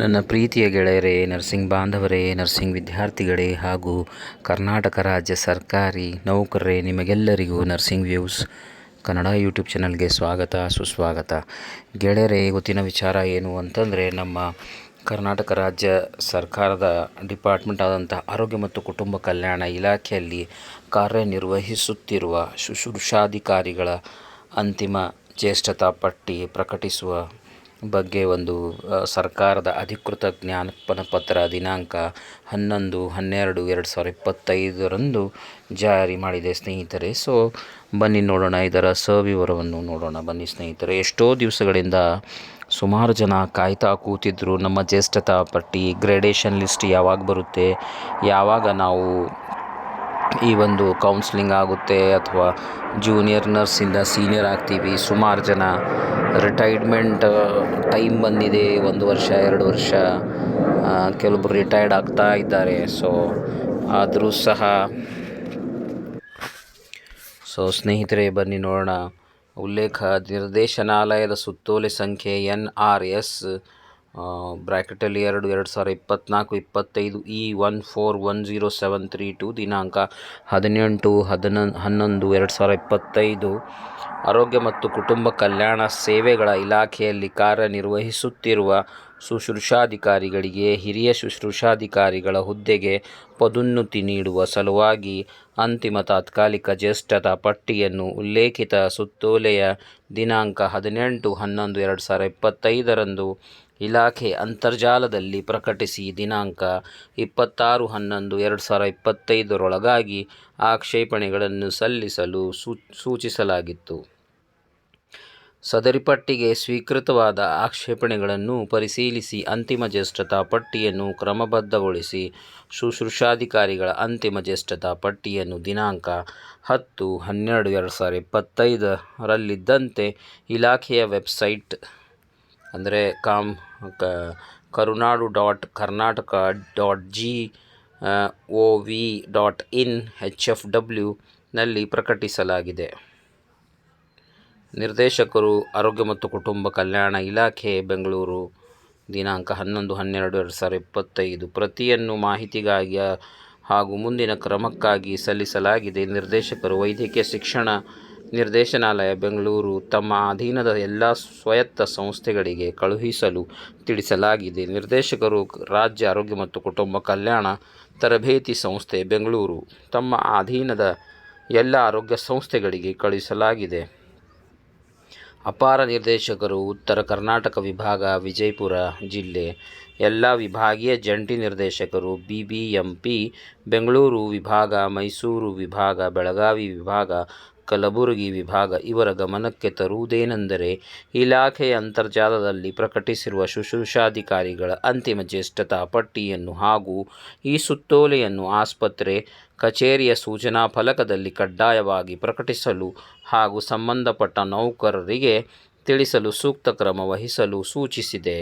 ನನ್ನ ಪ್ರೀತಿಯ ಗೆಳೆಯರೇ, ನರ್ಸಿಂಗ್ ಬಾಂಧವರೇ, ನರ್ಸಿಂಗ್ ವಿದ್ಯಾರ್ಥಿಗಳೇ ಹಾಗೂ ಕರ್ನಾಟಕ ರಾಜ್ಯ ಸರ್ಕಾರಿ ನೌಕರರೇ, ನಿಮಗೆಲ್ಲರಿಗೂ ನರ್ಸಿಂಗ್ ವ್ಯೂಸ್ ಕನ್ನಡ ಯೂಟ್ಯೂಬ್ ಚಾನಲ್ಗೆ ಸ್ವಾಗತ, ಸುಸ್ವಾಗತ. ಗೆಳೆಯರೇ, ಇವತ್ತಿನ ವಿಚಾರ ಏನು ಅಂತಂದರೆ, ನಮ್ಮ ಕರ್ನಾಟಕ ರಾಜ್ಯ ಸರ್ಕಾರದ ಡಿಪಾರ್ಟ್ಮೆಂಟ್ ಆದಂಥ ಆರೋಗ್ಯ ಮತ್ತು ಕುಟುಂಬ ಕಲ್ಯಾಣ ಇಲಾಖೆಯಲ್ಲಿ ಕಾರ್ಯನಿರ್ವಹಿಸುತ್ತಿರುವ ಶುಶ್ರೂಷಾಧಿಕಾರಿಗಳ ಅಂತಿಮ ಜ್ಯೇಷ್ಠತಾ ಪಟ್ಟಿ ಪ್ರಕಟಿಸುವ ಬಗ್ಗೆ ಒಂದು ಸರ್ಕಾರದ ಅಧಿಕೃತ ಜ್ಞಾಪನ ಪತ್ರ ದಿನಾಂಕ ಹನ್ನೊಂದು, ಹನ್ನೆರಡು, ಎರಡು ಸಾವಿರ ಇಪ್ಪತ್ತೈದರಂದು ಜಾರಿ ಮಾಡಿದೆ ಸ್ನೇಹಿತರೆ. ಸೊ ಬನ್ನಿ ನೋಡೋಣ, ಇದರ ಸವಿವರವನ್ನು ನೋಡೋಣ. ಬನ್ನಿ ಸ್ನೇಹಿತರೆ, ಎಷ್ಟೋ ದಿವಸಗಳಿಂದ ಸುಮಾರು ಜನ ಕಾಯ್ತಾ ಕೂತಿದ್ದರು ನಮ್ಮ ಜ್ಯೇಷ್ಠತಾ ಪಟ್ಟಿ ಗ್ರೇಡೇಷನ್ ಲಿಸ್ಟ್ ಯಾವಾಗ ಬರುತ್ತೆ? ಯಾವಾಗ ನಾವು ಈ ಒಂದು ಕೌನ್ಸ್ಲಿಂಗ್ ಆಗುತ್ತೆ ಅಥವಾ ಜೂನಿಯರ್ ನರ್ಸಿಂದ ಸೀನಿಯರ್ ಆಗ್ತೀವಿ. ಸುಮಾರು ಜನ ರಿಟೈರ್ಮೆಂಟ್ ಟೈಮ್ ಬಂದಿದೆ ಒಂದು ವರ್ಷ, ಎರಡು ವರ್ಷ ಕೆಲವೊಬ್ರು ರಿಟೈರ್ಡ್ ಆಗ್ತಾ ಇದ್ದಾರೆ. ಸೊ ಆದರೂ ಸಹ ಸೊ ಸ್ನೇಹಿತರೆ, ಬನ್ನಿ ನೋಡೋಣ. ಉಲ್ಲೇಖ, ನಿರ್ದೇಶನಾಲಯದ ಸುತ್ತೋಲೆ ಸಂಖ್ಯೆ ಎನ್ ಆರ್ ಎಸ್ ಬ್ರ್ಯಾಕೆಟಲ್ಲಿ ಎರಡು ಎರಡು ಸಾವಿರ ಇಪ್ಪತ್ತ್ನಾಲ್ಕು ಇಪ್ಪತ್ತೈದು E one four one zero seven three two ದಿನಾಂಕ ಹದಿನೆಂಟು ಹದಿನೊಂದು ಹನ್ನೊಂದು, ಎರಡು ಸಾವಿರದ ಇಪ್ಪತ್ತೈದು. ಆರೋಗ್ಯ ಮತ್ತು ಕುಟುಂಬ ಕಲ್ಯಾಣ ಸೇವೆಗಳ ಇಲಾಖೆಯಲ್ಲಿ ಕಾರ್ಯನಿರ್ವಹಿಸುತ್ತಿರುವ ಶುಶ್ರೂಷಾಧಿಕಾರಿಗಳಿಗೆ, ಹಿರಿಯ ಶುಶ್ರೂಷಾಧಿಕಾರಿಗಳ ಹುದ್ದೆಗೆ ಪದೋನ್ನತಿ ನೀಡುವ ಸಲುವಾಗಿ ಅಂತಿಮ ತಾತ್ಕಾಲಿಕ ಜ್ಯೇಷ್ಠದ ಪಟ್ಟಿಯನ್ನು ಉಲ್ಲೇಖಿತ ಸುತ್ತೋಲೆಯ ದಿನಾಂಕ ಹದಿನೆಂಟು, ಹನ್ನೊಂದು, ಎರಡು ಸಾವಿರ ಇಪ್ಪತ್ತೈದರಂದು ಇಲಾಖೆ ಅಂತರ್ಜಾಲದಲ್ಲಿ ಪ್ರಕಟಿಸಿ ದಿನಾಂಕ ಇಪ್ಪತ್ತಾರು ಹನ್ನೊಂದು ಎರಡು ಸಾವಿರ ಇಪ್ಪತ್ತೈದರೊಳಗಾಗಿ ಆಕ್ಷೇಪಣೆಗಳನ್ನು ಸಲ್ಲಿಸಲು ಸೂಚಿಸಲಾಗಿತ್ತು. ಸದರಿ ಪಟ್ಟಿಗೆ ಸ್ವೀಕೃತವಾದ ಆಕ್ಷೇಪಣೆಗಳನ್ನು ಪರಿಶೀಲಿಸಿ ಅಂತಿಮ ಜ್ಯೇಷ್ಠತಾ ಪಟ್ಟಿಯನ್ನು ಕ್ರಮಬದ್ಧಗೊಳಿಸಿ ಶುಶ್ರೂಷಾಧಿಕಾರಿಗಳ ಅಂತಿಮ ಜ್ಯೇಷ್ಠತಾ ಪಟ್ಟಿಯನ್ನು ದಿನಾಂಕ ಹತ್ತು ಹನ್ನೆರಡು ಎರಡು ಸಾವಿರ ಇಪ್ಪತ್ತೈದರಲ್ಲಿದ್ದಂತೆ ಇಲಾಖೆಯ ವೆಬ್ಸೈಟ್ ಅಂದರೆ ಕಾಮ್, ಕ, ಕರುನಾಡು dot Karnataka dot G O V dot in H F ಡಬ್ಲ್ಯೂನಲ್ಲಿ ಪ್ರಕಟಿಸಲಾಗಿದೆ. ನಿರ್ದೇಶಕರು, ಆರೋಗ್ಯ ಮತ್ತು ಕುಟುಂಬ ಕಲ್ಯಾಣ ಇಲಾಖೆ, ಬೆಂಗಳೂರು. ದಿನಾಂಕ ಹನ್ನೊಂದು ಹನ್ನೆರಡು ಎರಡು ಸಾವಿರದ ಇಪ್ಪತ್ತೈದು. ಪ್ರತಿಯನ್ನು ಮಾಹಿತಿಗಾಗಿ ಹಾಗೂ ಮುಂದಿನ ಕ್ರಮಕ್ಕಾಗಿ ಸಲ್ಲಿಸಲಾಗಿದೆ. ನಿರ್ದೇಶಕರು, ವೈದ್ಯಕೀಯ ಶಿಕ್ಷಣ ನಿರ್ದೇಶನಾಲಯ ಬೆಂಗಳೂರು ತಮ್ಮ ಅಧೀನದ ಎಲ್ಲ ಸ್ವಾಯತ್ತ ಸಂಸ್ಥೆಗಳಿಗೆ ಕಳುಹಿಸಲು ತಿಳಿಸಲಾಗಿದೆ. ನಿರ್ದೇಶಕರು ರಾಜ್ಯ ಆರೋಗ್ಯ ಮತ್ತು ಕುಟುಂಬ ಕಲ್ಯಾಣ ತರಬೇತಿ ಸಂಸ್ಥೆ ಬೆಂಗಳೂರು ತಮ್ಮ ಅಧೀನದ ಎಲ್ಲ ಆರೋಗ್ಯ ಸಂಸ್ಥೆಗಳಿಗೆ ಕಳುಹಿಸಲಾಗಿದೆ. ಅಪಾರ ನಿರ್ದೇಶಕರು ಉತ್ತರ ಕರ್ನಾಟಕ ವಿಭಾಗ, ವಿಜಯಪುರ ಜಿಲ್ಲೆ ಎಲ್ಲ ವಿಭಾಗೀಯ ಜಂಟಿ ನಿರ್ದೇಶಕರು B B M P Bengaluru ವಿಭಾಗ, ಮೈಸೂರು ವಿಭಾಗ, ಬೆಳಗಾವಿ ವಿಭಾಗ ಕಲಬುರಗಿ ವಿಭಾಗ ಇವರ ಗಮನಕ್ಕೆ ತರುವುದೇನೆಂದರೆ, ಇಲಾಖೆಯ ಅಂತರ್ಜಾಲದಲ್ಲಿ ಪ್ರಕಟಿಸಿರುವ ಶುಶ್ರೂಷಾಧಿಕಾರಿಗಳ ಅಂತಿಮ ಜ್ಯೇಷ್ಠತಾ ಪಟ್ಟಿಯನ್ನು ಹಾಗೂ ಈ ಸುತ್ತೋಲೆಯನ್ನು ಆಸ್ಪತ್ರೆ, ಕಚೇರಿಯ ಸೂಚನಾ ಫಲಕದಲ್ಲಿ ಕಡ್ಡಾಯವಾಗಿ ಪ್ರಕಟಿಸಲು ಹಾಗೂ ಸಂಬಂಧಪಟ್ಟ ನೌಕರರಿಗೆ ತಿಳಿಸಲು ಸೂಕ್ತ ಕ್ರಮ ವಹಿಸಲು ಸೂಚಿಸಿದೆ.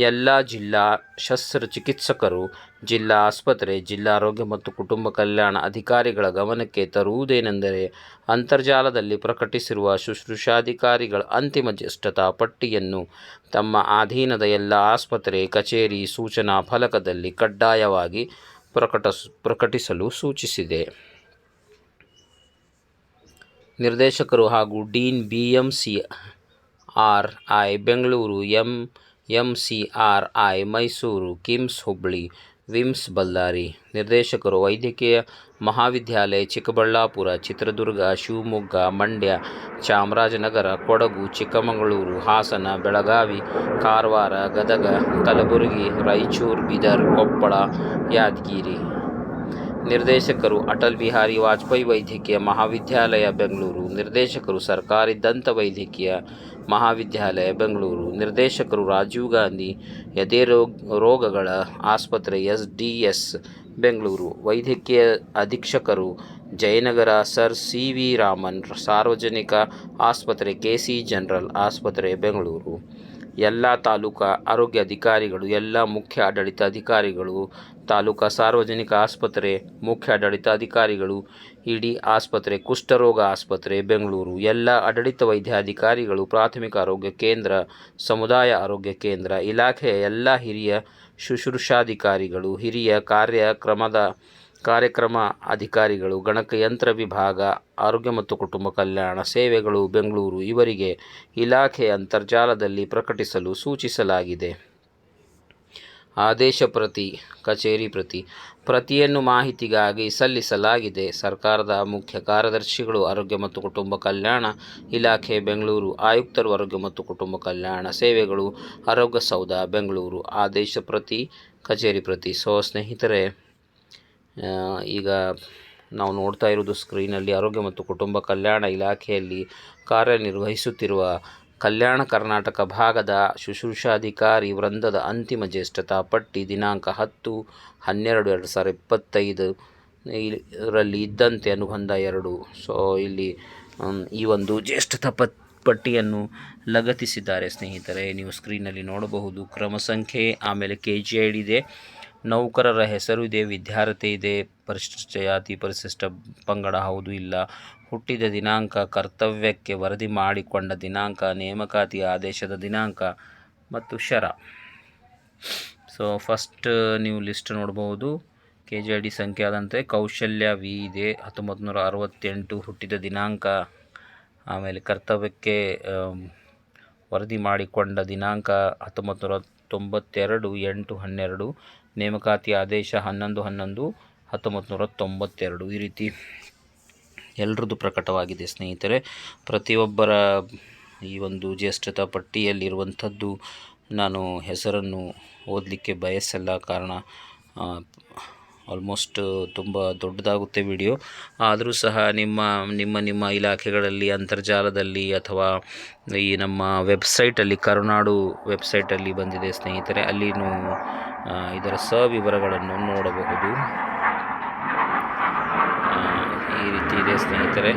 ಎಲ್ಲ ಜಿಲ್ಲಾ ಶಸ್ತ್ರಚಿಕಿತ್ಸಕರು, ಜಿಲ್ಲಾ ಆಸ್ಪತ್ರೆ, ಜಿಲ್ಲಾ ಆರೋಗ್ಯ ಮತ್ತು ಕುಟುಂಬ ಕಲ್ಯಾಣ ಅಧಿಕಾರಿಗಳ ಗಮನಕ್ಕೆ ತರುವುದೇನೆಂದರೆ ಅಂತರ್ಜಾಲದಲ್ಲಿ ಪ್ರಕಟಿಸಿರುವ ಶುಶ್ರೂಷಾಧಿಕಾರಿಗಳ ಅಂತಿಮ ಜ್ಯೇಷ್ಠತಾ ಪಟ್ಟಿಯನ್ನು ತಮ್ಮ ಅಧೀನದ ಎಲ್ಲ ಆಸ್ಪತ್ರೆ, ಕಚೇರಿ ಸೂಚನಾ ಫಲಕದಲ್ಲಿ ಕಡ್ಡಾಯವಾಗಿ ಪ್ರಕಟಸ್ ಪ್ರಕಟಿಸಲು ಸೂಚಿಸಿದೆ. ನಿರ್ದೇಶಕರು ಹಾಗೂ dean B M C R I Bengaluru M M C R I, Mysuru KIMS Hubballi, VIMS Ballari. ನಿರ್ದೇಶಕರು ವೈದ್ಯಕೀಯ ಮಹಾವಿದ್ಯಾಲಯ, ಚಿಕ್ಕಬಳ್ಳಾಪುರ, ಚಿತ್ರದುರ್ಗ, ಶಿವಮೊಗ್ಗ, ಮಂಡ್ಯ, ಚಾಮರಾಜನಗರ, ಕೊಡಗು, ಚಿಕ್ಕಮಗಳೂರು, ಹಾಸನ, ಬೆಳಗಾವಿ, ಕಾರವಾರ, ಗದಗ, ಕಲಬುರಗಿ, ರಾಯಚೂರು, ಬೀದರ್, ಕೊಪ್ಪಳ, ಯಾದಗಿರಿ. ನಿರ್ದೇಶಕರು ಅಟಲ್ ಬಿಹಾರಿ ವಾಜಪೇಯಿ ವೈದ್ಯಕೀಯ ಮಹಾವಿದ್ಯಾಲಯ, ಬೆಂಗಳೂರು. ನಿರ್ದೇಶಕರು ಸರ್ಕಾರಿ ದಂತ ವೈದ್ಯಕೀಯ ಮಹಾವಿದ್ಯಾಲಯ, ಬೆಂಗಳೂರು. ನಿರ್ದೇಶಕರು ರಾಜೀವ್ ಗಾಂಧಿ ಎದೆ ರೋಗ ರೋಗಗಳ ಆಸ್ಪತ್ರೆ ಎಸ್ ಡಿ ಎಸ್ ಬೆಂಗಳೂರು. ವೈದ್ಯಕೀಯ ಅಧೀಕ್ಷಕರು Jayanagar sir C V Raman ಸಾರ್ವಜನಿಕ ಆಸ್ಪತ್ರೆ, ಕೆ ಸಿ ಜನರಲ್ ಆಸ್ಪತ್ರೆ, ಬೆಂಗಳೂರು. ಎಲ್ಲ ತಾಲೂಕಾ ಆರೋಗ್ಯ ಅಧಿಕಾರಿಗಳು, ಎಲ್ಲ ಮುಖ್ಯ ಆಡಳಿತ ಅಧಿಕಾರಿಗಳು, ತಾಲೂಕಾ ಸಾರ್ವಜನಿಕ ಆಸ್ಪತ್ರೆ ಮುಖ್ಯ ಆಡಳಿತಾಧಿಕಾರಿಗಳು ಇಡೀ ಆಸ್ಪತ್ರೆ, ಕುಷ್ಠರೋಗ ಆಸ್ಪತ್ರೆ, ಬೆಂಗಳೂರು, ಎಲ್ಲ ಆಡಳಿತ ವೈದ್ಯಾಧಿಕಾರಿಗಳು, ಪ್ರಾಥಮಿಕ ಆರೋಗ್ಯ ಕೇಂದ್ರ, ಸಮುದಾಯ ಆರೋಗ್ಯ ಕೇಂದ್ರ ಇಲಾಖೆಯ ಎಲ್ಲ ಹಿರಿಯ ಶುಶ್ರೂಷಾಧಿಕಾರಿಗಳು, ಹಿರಿಯ ಕಾರ್ಯಕ್ರಮದ ಕಾರ್ಯಕ್ರಮ ಅಧಿಕಾರಿಗಳು ಗಣಕಯಂತ್ರ ವಿಭಾಗ, ಆರೋಗ್ಯ ಮತ್ತು ಕುಟುಂಬ ಕಲ್ಯಾಣ, ಸೇವೆಗಳು, ಬೆಂಗಳೂರು ಇವರಿಗೆ ಇಲಾಖೆ ಅಂತರ್ಜಾಲದಲ್ಲಿ ಪ್ರಕಟಿಸಲು ಸೂಚಿಸಲಾಗಿದೆ. ಆದೇಶ ಪ್ರತಿ, ಕಚೇರಿ ಪ್ರತಿ, ಪ್ರತಿಯನ್ನು ಮಾಹಿತಿಗಾಗಿ ಸಲ್ಲಿಸಲಾಗಿದೆ. ಸರ್ಕಾರದ ಮುಖ್ಯ ಕಾರ್ಯದರ್ಶಿಗಳು, ಆರೋಗ್ಯ ಮತ್ತು ಕುಟುಂಬ ಕಲ್ಯಾಣ ಇಲಾಖೆ, ಬೆಂಗಳೂರು ಆಯುಕ್ತರು, ಆರೋಗ್ಯ ಮತ್ತು ಕುಟುಂಬ ಕಲ್ಯಾಣ ಸೇವೆಗಳು, ಆರೋಗ್ಯ ಸೌಧ, ಬೆಂಗಳೂರು. ಆದೇಶ ಪ್ರತಿ, ಕಚೇರಿ ಪ್ರತಿ. ಸೊ ಸ್ನೇಹಿತರೆ ಈಗ ನಾವು ನೋಡ್ತಾ ಇರೋದು ಸ್ಕ್ರೀನಲ್ಲಿ ಆರೋಗ್ಯ ಮತ್ತು ಕುಟುಂಬ ಕಲ್ಯಾಣ ಇಲಾಖೆಯಲ್ಲಿ ಕಾರ್ಯನಿರ್ವಹಿಸುತ್ತಿರುವ ಕಲ್ಯಾಣ ಕರ್ನಾಟಕ ಭಾಗದ ಶುಶ್ರೂಷಾಧಿಕಾರಿ ವೃಂದದ ಅಂತಿಮ ಜ್ಯೇಷ್ಠತಾ ಪಟ್ಟಿ ದಿನಾಂಕ ಹತ್ತು ಹನ್ನೆರಡು ಎರಡು ಸಾವಿರದ ಇಪ್ಪತ್ತೈದು ಇದರಲ್ಲಿ ಇದ್ದಂತೆ ಅನುಬಂಧ ಎರಡು. ಸೊ ಇಲ್ಲಿ ಈ ಒಂದು ಜ್ಯೇಷ್ಠತಾ ಪತ್ ಪಟ್ಟಿಯನ್ನು ಲಗತ್ತಿಸಿದ್ದಾರೆ ಸ್ನೇಹಿತರೆ. ನೀವು ಸ್ಕ್ರೀನಲ್ಲಿ ನೋಡಬಹುದು, ಕ್ರಮ ಸಂಖ್ಯೆ, ಆಮೇಲೆ ಕೆ ಜಿ ಐ ಡಿ ಇದೆ. ನೌಕರರ ಹೆಸರು ಇದೆ, ವಿದ್ಯಾರ್ಹತೆ ಇದೆ ಪರಿಶಿಷ್ಟ ಜಾತಿ, ಪರಿಶಿಷ್ಟ ಪಂಗಡ ಹೌದು ಇಲ್ಲ. ಹುಟ್ಟಿದ ದಿನಾಂಕ, ಕರ್ತವ್ಯಕ್ಕೆ ವರದಿ ಮಾಡಿಕೊಂಡ ದಿನಾಂಕ, ನೇಮಕಾತಿ ಆದೇಶದ ದಿನಾಂಕ ಮತ್ತು ಶರ. ಸೊ ಫಸ್ಟ್ ನೀವು ಲಿಸ್ಟ್ ನೋಡ್ಬೋದು. ಕೆ ಜಿ ಐ ಡಿ ಸಂಖ್ಯೆ ಆದಂತೆ ಕೌಶಲ್ಯ ವಿ ಇದೆ ಹತ್ತೊಂಬತ್ತು ನೂರ ಅರವತ್ತೆಂಟು ಹುಟ್ಟಿದ ದಿನಾಂಕ, ಆಮೇಲೆ ಕರ್ತವ್ಯಕ್ಕೆ ವರದಿ ಮಾಡಿಕೊಂಡ ದಿನಾಂಕ ಹತ್ತೊಂಬತ್ತು ನೂರ ತೊಂಬತ್ತೆರಡು ಎಂಟು, ಹನ್ನೆರಡು. ನೇಮಕಾತಿ ಆದೇಶ ಹನ್ನೊಂದು ಹನ್ನೊಂದು ಹತ್ತೊಂಬತ್ತು ನೂರ ತೊಂಬತ್ತೆರಡು ಈ ರೀತಿ ಎಲ್ಲರದ್ದು ಪ್ರಕಟವಾಗಿದೆ ಸ್ನೇಹಿತರೆ. ಪ್ರತಿಯೊಬ್ಬರ ಈ ಒಂದು ಜ್ಯೇಷ್ಠತಾ ಪಟ್ಟಿಯಲ್ಲಿರುವಂಥದ್ದು ನಾನು ಹೆಸರನ್ನು ಓದಲಿಕ್ಕೆ ಬಯಸಲ್ಲ. ಕಾರಣ ಆಲ್ಮೋಸ್ಟ್ ತುಂಬ ದೊಡ್ಡದಾಗುತ್ತೆ ವಿಡಿಯೋ ಆದರೂ ಸಹ ನಿಮ್ಮ ನಿಮ್ಮ ನಿಮ್ಮ ಇಲಾಖೆಗಳಲ್ಲಿ, ಅಂತರ್ಜಾಲದಲ್ಲಿ ಅಥವಾ ಈ ನಮ್ಮ ವೆಬ್ಸೈಟಲ್ಲಿ ಕರುನಾಡು ವೆಬ್ಸೈಟಲ್ಲಿ ಬಂದಿದೆ ಸ್ನೇಹಿತರೆ ಅಲ್ಲಿ ಇದರ ಸವಿವರಗಳನ್ನು ನೋಡಬಹುದು. ಈ ರೀತಿ ಇದೆ ಸ್ನೇಹಿತರೆ.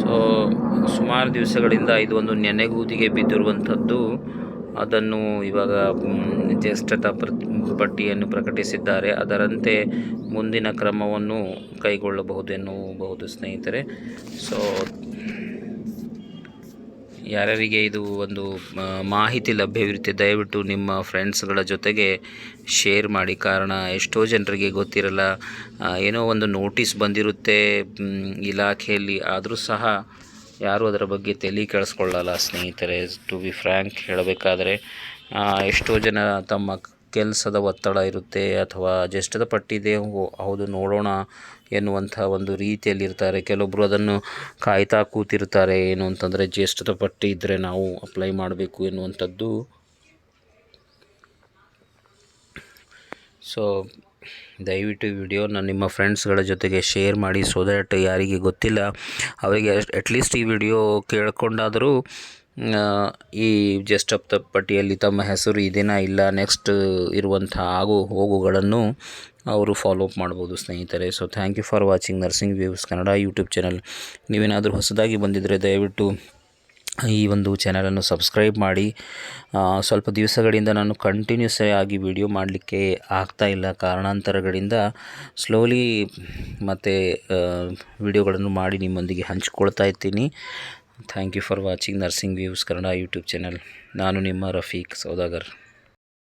ಸೊ ಸುಮಾರು ದಿವಸಗಳಿಂದ ಇದು ಒಂದು ನೆನೆಗೂದಿಗೆ ಬಿದ್ದಿರುವಂಥದ್ದು. ಅದನ್ನು ಇವಾಗ ಜ್ಯೇಷ್ಠತ ಪಟ್ಟಿಯನ್ನು ಪ್ರಕಟಿಸಿದ್ದಾರೆ. ಅದರಂತೆ ಮುಂದಿನ ಕ್ರಮವನ್ನು ಕೈಗೊಳ್ಳಬಹುದು ಎನ್ನುಬಹುದು ಸ್ನೇಹಿತರೆ. ಸೊ ಯಾರ್ಯಾರಿಗೆ ಇದು ಒಂದು ಮಾಹಿತಿ ಲಭ್ಯವಿರುತ್ತೆ, ದಯವಿಟ್ಟು ನಿಮ್ಮ ಫ್ರೆಂಡ್ಸ್ಗಳ ಜೊತೆಗೆ ಶೇರ್ ಮಾಡಿ. ಕಾರಣ, ಎಷ್ಟೋ ಜನರಿಗೆ ಗೊತ್ತಿರಲ್ಲ ಏನೋ ಒಂದು ನೋಟಿಸ್ ಬಂದಿರುತ್ತೆ ಇಲಾಖೆಯಲ್ಲಿ. ಆದರೂ ಸಹ ಯಾರೂ ಅದರ ಬಗ್ಗೆ ತಲೆ ಕೆಡಿಸ್ಕೊಳ್ಳಲ್ಲ, ಸ್ನೇಹಿತರೆ. ಟು ಬಿ ಫ್ರ್ಯಾಂಕ್ ಹೇಳಬೇಕಾದರೆ ಎಷ್ಟೋ ಜನ ತಮ್ಮ ಕೆಲಸದ ಒತ್ತಡ ಇರುತ್ತೆ ಅಥವಾ ಜ್ಯೇಷ್ಠದ ಪಟ್ಟಿದೆ ಹೌದು ನೋಡೋಣ ಎನ್ನುವಂಥ ಒಂದು ರೀತಿಯಲ್ಲಿರ್ತಾರೆ. ಕೆಲವೊಬ್ಬರು ಅದನ್ನು ಕಾಯ್ತಾ ಕೂತಿರ್ತಾರೆ, ಏನು ಅಂತಂದರೆ ಜ್ಯೇಷ್ಠದ ಪಟ್ಟಿ ಇದ್ದರೆ ನಾವು ಅಪ್ಲೈ ಮಾಡಬೇಕು ಎನ್ನುವಂಥದ್ದು. ಸೊ ದಯವಿಟ್ಟು ಈ ವಿಡಿಯೋನ ನಿಮ್ಮ ಫ್ರೆಂಡ್ಸ್ಗಳ ಜೊತೆಗೆ ಶೇರ್ ಮಾಡಿ ಸೊ ದ್ಯಾಟ್ ಯಾರಿಗೆ ಗೊತ್ತಿಲ್ಲ, ಅವರಿಗೆ ಅಟ್ಲೀಸ್ಟ್ ಈ ವಿಡಿಯೋ ಕೇಳ್ಕೊಂಡಾದರೂ ಈ ಜಸ್ಟ್ ಆಫ್ ದ ಪಟ್ಟಿಯಲ್ಲಿ ತಮ್ಮ ಹೆಸರು ಇದೇನ ಇಲ್ಲ ನೆಕ್ಸ್ಟ್ ಇರುವಂಥ ಆಗು ಹೋಗುಗಳನ್ನು ಅವರು ಫಾಲೋ ಅಪ್ ಮಾಡ್ಬೋದು ಸ್ನೇಹಿತರೆ. So thank you for watching nursing views Kannada YouTube channel ನೀವೇನಾದರೂ ಹೊಸದಾಗಿ ಬಂದಿದ್ದರೆ ದಯವಿಟ್ಟು ಈ ಒಂದು ಚಾನಲನ್ನು ಸಬ್ಸ್ಕ್ರೈಬ್ ಮಾಡಿ ಸ್ವಲ್ಪ ದಿವಸಗಳಿಂದ ನಾನು ಕಂಟಿನ್ಯೂಸ್ ಆಗಿ ವಿಡಿಯೋ ಮಾಡಲಿಕ್ಕೆ ಆಗ್ತಾ ಇಲ್ಲ. ಕಾರಣಾಂತರಗಳಿಂದ ಸ್ಲೋಲಿ ಮತ್ತು ವಿಡಿಯೋಗಳನ್ನು ಮಾಡಿ ನಿಮ್ಮೊಂದಿಗೆ ಹಂಚ್ಕೊಳ್ತಾ ಇರ್ತೀನಿ thank you for watching nursing views Kannada YouTube channel ನಾನು ನಿಮ್ಮ ರಫೀಕ್ ಸೌದಾಗರ್.